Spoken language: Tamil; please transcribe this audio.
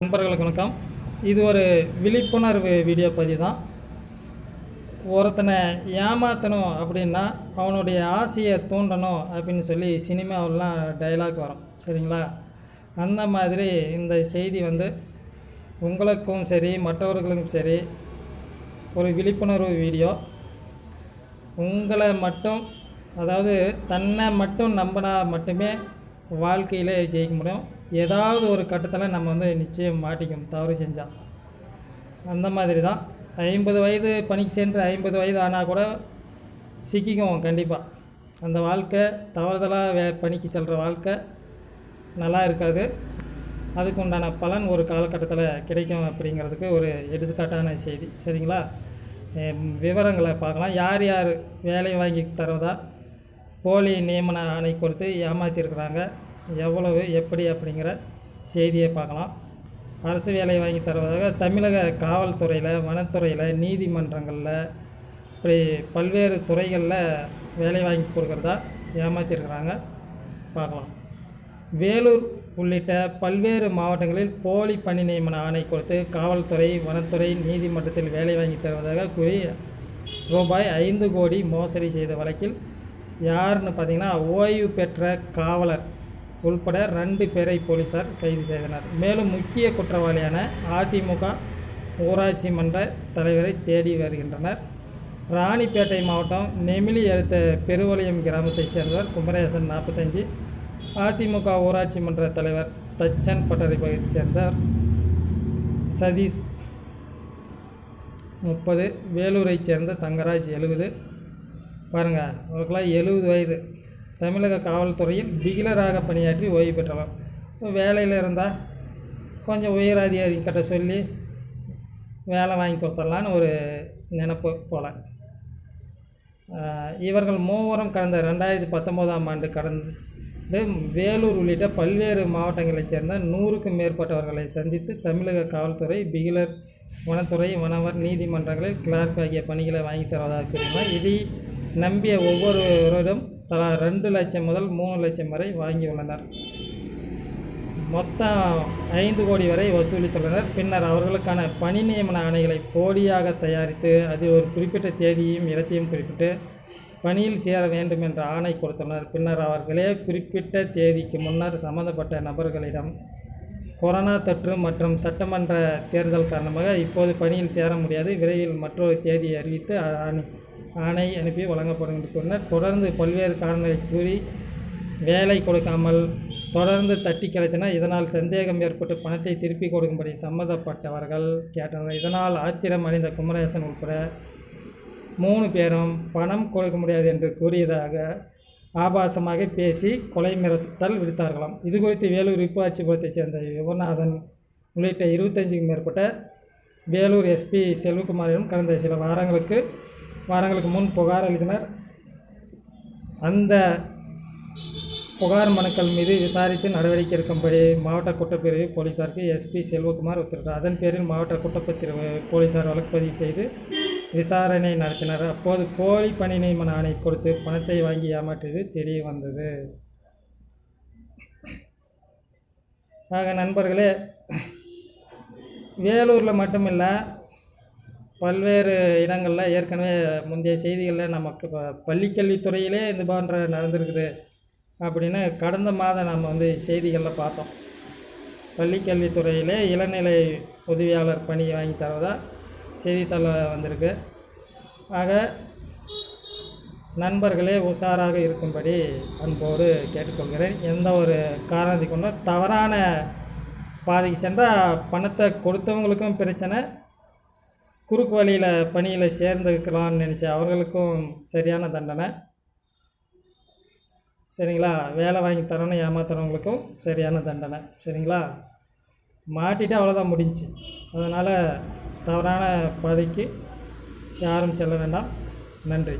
நண்பர்களுக்கு வணக்கம். இது ஒரு விழிப்புணர்வு வீடியோ பதிவு தான். ஒருத்தனை ஏமாற்றணும் அப்படின்னா அவனுடைய ஆசையை தூண்டணும் அப்படின்னு சொல்லி சினிமாவிலாம் டைலாக் வரும். சரிங்களா? அந்த மாதிரி இந்த செய்தி வந்து உங்களுக்கும் சரி மற்றவர்களுக்கும் சரி ஒரு விழிப்புணர்வு வீடியோ உங்களை மட்டும் அதாவது தன்னை மட்டும் நம்பினா மட்டுமே வாழ்க்கையில் ஜெயிக்க முடியும். ஏதாவது ஒரு கட்டத்தில் நம்ம வந்து நிச்சயம் மாட்டிக்கும் தவறு செஞ்சால் அந்த மாதிரி தான் ஐம்பது வயது பணிக்கு சென்று ஐம்பது வயது ஆனால் கூட சிக்கிக்கும் கண்டிப்பாக அந்த வாழ்க்கை தவறுதலாக வே பணிக்கு செல்கிற வாழ்க்கை நல்லா இருக்காது. அதுக்கு உண்டான பலன் ஒரு காலகட்டத்தில் கிடைக்கும் அப்படிங்கிறதுக்கு ஒரு எடுத்துக்காட்டான செய்தி. சரிங்களா? விவரங்களை பார்க்கலாம். யார் யார் வேலை வாங்கி தருவதா போலி நியமன ஆணை கொடுத்து ஏமாற்றிருக்கிறாங்க எவ்வளவு எப்படி அப்படிங்கிற செய்தியை பார்க்கலாம். அரசு வேலை வாங்கி தருவதாக தமிழக காவல்துறையில் வனத்துறையில் நீதிமன்றங்களில் இப்படி பல்வேறு துறைகளில் வேலை வாங்கி கொடுக்குறதா ஏமாற்றிருக்கிறாங்க பார்க்கலாம். வேலூர் உள்ளிட்ட பல்வேறு மாவட்டங்களில் போலி பணி நியமன ஆணை கொடுத்து காவல்துறை வனத்துறை நீதிமன்றத்தில் வேலை வாங்கி தருவதாக கூறி ரூபாய் ஐந்து கோடி மோசடி செய்த வழக்கில் யாருன்னு பார்த்தீங்கன்னா ஓய்வு பெற்ற காவலர் உள்பட ரெண்டு பேரை போலீசார் கைது செய்தனர். மேலும் முக்கிய குற்றவாளியான அதிமுக ஊராட்சி மன்ற தலைவரை தேடி வருகின்றனர். ராணிப்பேட்டை மாவட்டம் நெமிலி அடுத்த பெருவளையம் கிராமத்தைச் சேர்ந்தவர் குமரேசன் நாற்பத்தஞ்சு அதிமுக ஊராட்சி மன்ற தலைவர் தச்சன் பட்டறை பகுதியைச் சேர்ந்தவர் சதீஷ் முப்பது வேலூரைச் சேர்ந்த தங்கராஜ் எழுபது. பாருங்கள் அவருக்கெல்லாம் எழுபது வயது. தமிழக காவல்துறையில் பிகிலராக பணியாற்றி ஓய்வு பெற்றவர். வேலையில் இருந்தால் கொஞ்சம் உயர் அதிகாரி கிட்ட சொல்லி வேலை வாங்கி கொடுத்துடலான்னு ஒரு நினப்பு போல். இவர்கள் மூவரும் கடந்த ரெண்டாயிரத்தி பத்தொம்போதாம் ஆண்டு கடந்து வேலூர் உள்ளிட்ட பல்வேறு மாவட்டங்களைச் சேர்ந்த நூறுக்கும் மேற்பட்டவர்களை சந்தித்து தமிழக காவல்துறை பிகிலர் வனத்துறை வனவர் நீதிமன்றங்களில் கிளார்க் ஆகிய பணிகளை வாங்கி தருவதாக கூறினார். இதை நம்பிய ஒவ்வொருவரிடம் தலா ரெண்டு லட்சம் முதல் மூணு லட்சம் வரை வாங்கியுள்ளனர் மொத்தம் ஐந்து கோடி வரை வசூலித்துள்ளனர். பின்னர் அவர்களுக்கான பணி நியமன ஆணைகளை போலியாக தயாரித்து அதில் ஒரு குறிப்பிட்ட தேதியையும் இடத்தையும் குறிப்பிட்டு பணியில் சேர வேண்டும் என்ற ஆணை கொடுத்துள்ளனர். பின்னர் அவர்களே குறிப்பிட்ட தேதிக்கு முன்னர் சம்பந்தப்பட்ட நபர்களிடம் கொரோனா தொற்று மற்றும் சட்டமன்ற தேர்தல் காரணமாக இப்போது பணியில் சேர முடியாது. விரைவில் மற்றொரு தேதியை அறிவித்து ஆணை ஆணை அனுப்பி வழங்கப்படும் என்று கூறினர் தொடர்ந்து பல்வேறு காரணங்களை கூறி வேலை கொடுக்காமல் தொடர்ந்து தட்டி கிடைத்தனர் இதனால் சந்தேகம் ஏற்பட்டு பணத்தை திருப்பி கொடுக்கும்படி சம்மந்தப்பட்டவர்கள் கேட்டனர். இதனால் ஆத்திரம் அடைந்த குமரேசன் உட்பட மூணு பேரும் பணம் கொடுக்க முடியாது என்று கூறியதாக ஆபாசமாக பேசி கொலை மிரட்டல் விடுத்தார்களாம். இது குறித்து வேலூர் விப்பாட்சிபுரத்தைச் சேர்ந்த யுவநாதன் உள்ளிட்ட இருபத்தஞ்சுக்கும் மேற்பட்ட வேலூர் எஸ்பி செல்வகுமாரிடம் கடந்த சில வாரங்களுக்கு வாரங்களுக்கு முன் புகார் அளித்தனர். அந்த புகார் மனுக்கள் மீது விசாரித்து நடவடிக்கை எடுக்கும்படி மாவட்ட குற்றப்பிரிவு போலீசாருக்கு எஸ்பி செல்வகுமார் உத்தரவிட்டார். அதன் பேரில் மாவட்ட குற்றப்பிரிவு போலீசார் வழக்குப்பதிவு செய்து விசாரணை நடத்தினர். அப்போது போலி பணி நியமன ஆணை கொடுத்து பணத்தை வாங்கி ஏமாற்றியது தெரிய வந்தது. ஆக நண்பர்களே வேலூரில் மட்டுமில்லை பல்வேறு இடங்களில் ஏற்கனவே முந்தைய செய்திகளில் நமக்கு இப்போ பள்ளிக்கல்வித்துறையிலே இது போன்ற நடந்திருக்குது அப்படின்னு கடந்த மாதம் நம்ம வந்து செய்திகளில் பார்த்தோம். பள்ளிக்கல்வித்துறையிலே இளநிலை உதவியாளர் பணி வாங்கி தருவதா செய்தித்தாளில் வந்திருக்கு. ஆக நண்பர்களே உஷாராக இருக்கும்படி அன்போடு கேட்டுக்கொள்கிறேன். எந்த ஒரு காரணத்தை கொண்டும் தவறான பாதைக்கு சென்றால் பணத்தை கொடுத்தவங்களுக்கும் பிரச்சனை குறுக்கு வழியில் பணியில் சேர்ந்துக்கலாம்னு நினச்சி அவர்களுக்கும் சரியான தண்டனை. சரிங்களா? வேலை வாங்கி தரணும் ஏமாத்துறவங்களுக்கும் சரியான தண்டனை. சரிங்களா? மாட்டிட்டு அவ்வளோதான் முடிஞ்சுச்சு அதனால் தவறான பாதைக்கு யாரும் செல்ல வேண்டாம். நன்றி.